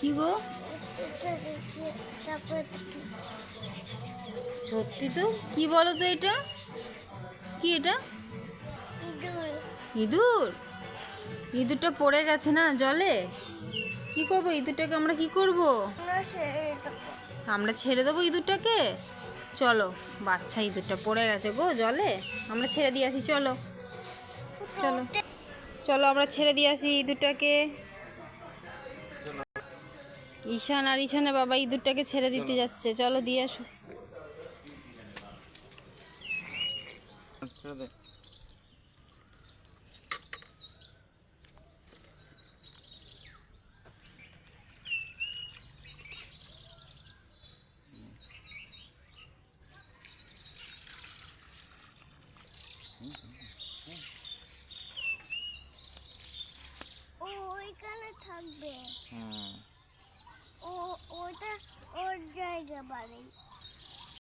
কি গো? সত্যি তো? কি বলো তো এটা? কি এটা? ইঁদুর। ইঁদুর ইঁদুরটা পড়ে গেছে না জলে? কি করব ইঁদুরটাকে আমরা কি করব? আমরা ছেড়ে দেবো ইঁদুরটাকে? চলো, বাচ্চা ইঁদুরটা পড়ে গেছে গো জলে। আমরা ছেড়ে দিয়ে আসি, চলো। চলো। চলো আমরা ছেড়ে দিয়ে আসি ইঁদুরটাকে। ঈশান আর ঈশানে বাবা ইঁদুরটাকে ছেড়ে দিতে যাচ্ছে চলো দিয়ে আসো। ছেড়ে দে ও ওইখানে থাকবে। হ্যাঁ ও ওটা ওর জায়গা বাড়ি।